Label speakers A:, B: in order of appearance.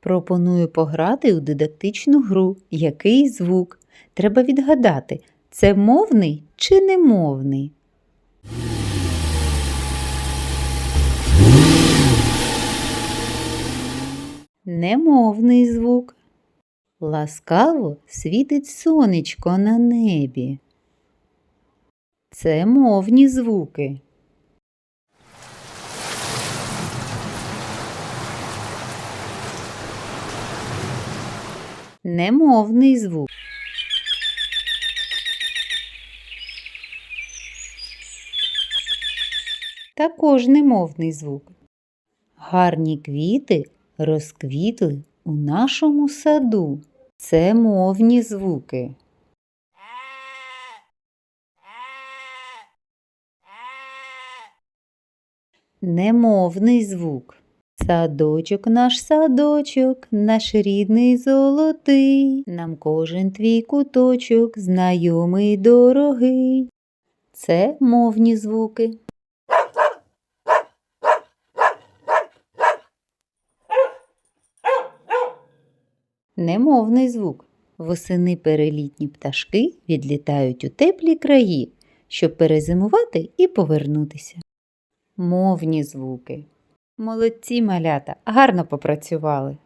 A: Пропоную пограти у дидактичну гру Який звук? Треба відгадати, це мовний чи немовний? Немовний звук. Ласкаво світить сонечко на небі. Це мовні звуки. Немовний звук. Також немовний звук. Гарні квіти розквітли у нашому саду. Це мовні звуки. Немовний звук. Садочок наш садочок, наш рідний золотий, нам кожен твій куточок знайомий дорогий. Це мовні звуки. Немовний звук. Восени перелітні пташки відлітають у теплі краї, щоб перезимувати і повернутися. Мовні звуки. Молодці малята, гарно попрацювали.